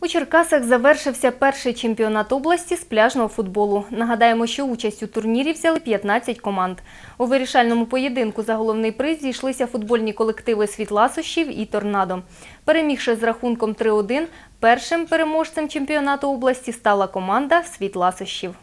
У Черкасах завершився перший чемпіонат області з пляжного футболу. Нагадаємо, що участь у турнірі взяли 15 команд. У вирішальному поєдинку за головний приз зійшлися футбольні колективи Світласощів і Торнадо. Перемігши з рахунком 3-1, першим переможцем чемпіонату області стала команда Світласощів.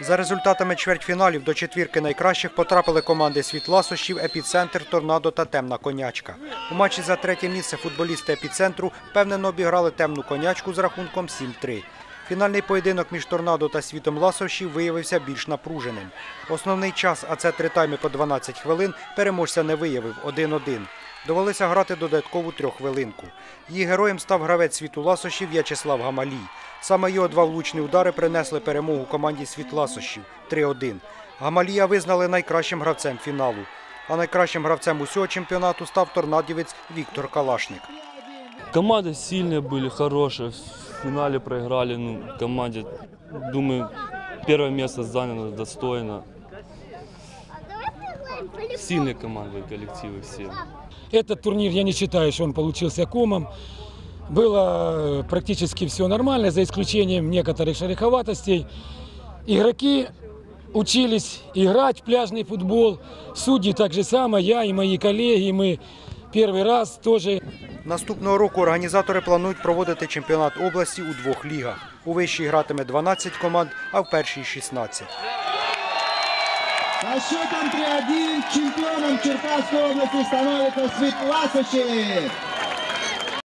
За результатами чвертьфіналів до четвірки найкращих потрапили команди Світласощів, Епіцентр, Торнадо та Темна Конячка. У матчі за третє місце футболісти Епіцентру впевнено обіграли темну конячку з рахунком 7-3. Фінальний поєдинок між Торнадо та Світом Ласощів виявився більш напруженим. Основний час, а це три тайми по 12 хвилин, переможця не виявив 1-1. Довелося грати додаткову трьоххвилинку. Її героєм став гравець світу Ласощів В'ячеслав Гамалій. Саме його два влучні удари принесли перемогу команді Світласощів 3-1. Гамалія визнали найкращим гравцем фіналу. А найкращим гравцем усього чемпіонату став торнадівець Віктор Калашник. Команды сильные были, хорошие. Финале проиграли. Ну, команде, думаю, первое место занято достойно. Сильные команды, коллективы все. Этот турнир я не считаю, что он получился комом. Было э, практически все нормально, за исключением некоторых шероховатостей. Игроки учились играть в пляжный футбол. Судьи так же самое, я и мои коллеги, мы первый раз тоже Наступного року організатори планують проводити чемпіонат області у двох лігах. У вищій гратиме 12 команд, а в першій 16. На счетом 3-1 чемпионом області становиться Світ Светласовщик.